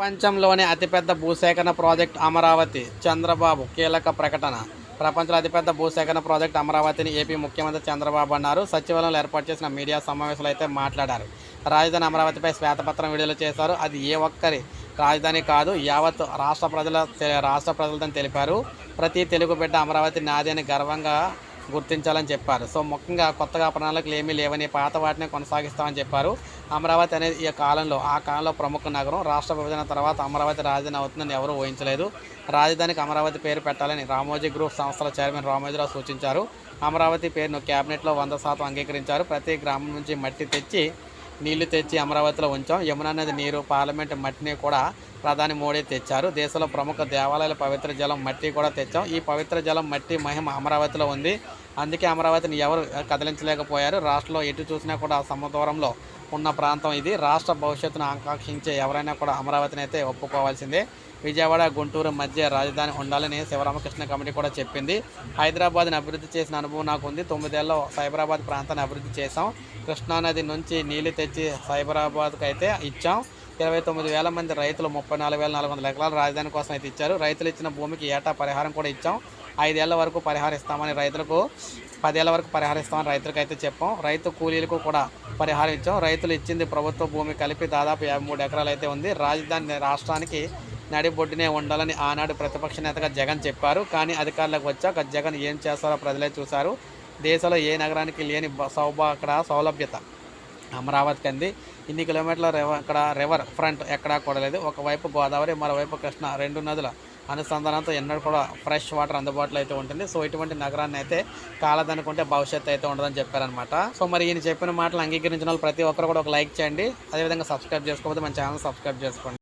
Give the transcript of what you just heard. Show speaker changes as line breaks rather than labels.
ప్రపంచంలోనే అతిపెద్ద భూసేకరణ ప్రాజెక్ట్ అమరావతి చంద్రబాబు కీలక ప్రకటన. ప్రపంచంలో అతిపెద్ద భూసేకరణ ప్రాజెక్ట్ అమరావతిని ఏపీ ముఖ్యమంత్రి చంద్రబాబు అన్నారు. సచివాలయంలో ఏర్పాటు చేసిన మీడియా సమావేశంలో అయితే మాట్లాడారు. రాజధాని అమరావతిపై శ్వేతపత్రం విడుదల చేశారు. అది ఏ ఒక్కరి రాజధాని కాదు యావత్ రాష్ట్ర ప్రజల తె- రాష్ట్ర ప్రజలదని తెలిపారు. ప్రతి తెలుగు బిడ్డ అమరావతి నాది అని గర్వంగా గుర్తించాలని చెప్పారు. సో ముఖ్యంగా కొత్తగా ప్రణాళికలు ఏమీ లేవని పాత వాటిని కొనసాగిస్తామని చెప్పారు. అమరావతి అనేది ఈ కాలంలో ఆ కాలంలో ప్రముఖ నగరం. రాష్ట్ర విభజన తర్వాత అమరావతి రాజధాని అవుతుందని ఎవరూ ఊహించలేదు. రాజధానికి అమరావతి పేరు పెట్టాలని రామోజీ గ్రూప్ సంస్థల చైర్మన్ రామోజీరావు సూచించారు. అమరావతి పేరును కేబినెట్లో వంద శాతం అంగీకరించారు. ప్రతి గ్రామం నుంచి మట్టి తెచ్చి నీళ్ళు తెచ్చి అమరావతిలో ఉంచాం. యమునా నది నీరు పార్లమెంట్ మట్టిని కూడా ప్రధాని మోడీ తెచ్చారు. దేశంలో ప్రముఖ దేవాలయాల పవిత్ర జలం మట్టి కూడా తెచ్చాం. ఈ పవిత్ర జలం మట్టి మహిమ అమరావతిలో ఉంది. అందుకే అమరావతిని ఎవరు కదిలించలేకపోయారు. రాష్ట్రంలో ఎటు చూసినా కూడా సమదూరంలో ఉన్న ప్రాంతం ఇది. రాష్ట్ర భవిష్యత్తును ఆకాంక్షించే ఎవరైనా కూడా అమరావతిని అయితే ఒప్పుకోవాల్సిందే. విజయవాడ గుంటూరు మధ్య రాజధాని ఉండాలని శివరామకృష్ణ కమిటీ కూడా చెప్పింది. హైదరాబాద్ని అభివృద్ధి చేసిన అనుభవం నాకు ఉంది. తొమ్మిదేళ్ళలో సైబరాబాద్ ప్రాంతాన్ని అభివృద్ధి చేసాం కృష్ణానది నుంచి నీళ్ళు తెచ్చి సైబరాబాద్కి అయితే ఇచ్చాం. ఇరవై తొమ్మిది వేల మంది రైతులు ముప్పై నాలుగు వేల నాలుగు వందల ఎకరాల రాజధాని కోసం అయితే ఇచ్చారు. రైతులు ఇచ్చిన భూమికి ఏటా పరిహారం కూడా ఇచ్చాం. ఐదేళ్ళ వరకు పరిహారం ఇస్తామని రైతులకు పదేళ్ళ వరకు పరిహారం ఇస్తామని రైతులకు అయితే చెప్పాం. రైతు కూలీలకు కూడా పరిహారం ఇచ్చాం. రైతులు ఇచ్చింది ప్రభుత్వ భూమి కలిపి దాదాపు యాభై మూడు ఎకరాలు అయితే ఉంది. రాజధాని రాష్ట్రానికి నడిబొడ్డునే ఉండాలని ఆనాడు ప్రతిపక్ష నేతగా జగన్ చెప్పారు. కానీ అధికారులకు వచ్చాక జగన్ ఏం చేస్తారో ప్రజలే చూశారు. దేశంలో ఏ నగరానికి లేని సౌభ అక్కడ సౌలభ్యత. అమరావతికి అంది. ఇన్ని కిలోమీటర్ల రివ ఇక్కడ రివర్ ఫ్రంట్ ఎక్కడా కూడా లేదు. ఒకవైపు గోదావరి మరోవైపు కృష్ణ. రెండు నదుల అనుసంధానంతో ఎన్నడూ కూడా ఫ్రెష్ వాటర్ అందుబాటులో అయితే ఉంటుంది. సో ఇటువంటి నగరాన్ని అయితే కాలదనుకుంటే భవిష్యత్తు అయితే ఉండదని చెప్పారనమాట సో మరి ఈయన చెప్పిన మాటలు అంగీకరించిన వాళ్ళు ప్రతి ఒక్కరు కూడా ఒక లైక్ చేయండి. అదేవిధంగా సబ్స్క్రైబ్ చేసుకోకపోతే మన ఛానల్ సబ్స్క్రైబ్ చేసుకోండి.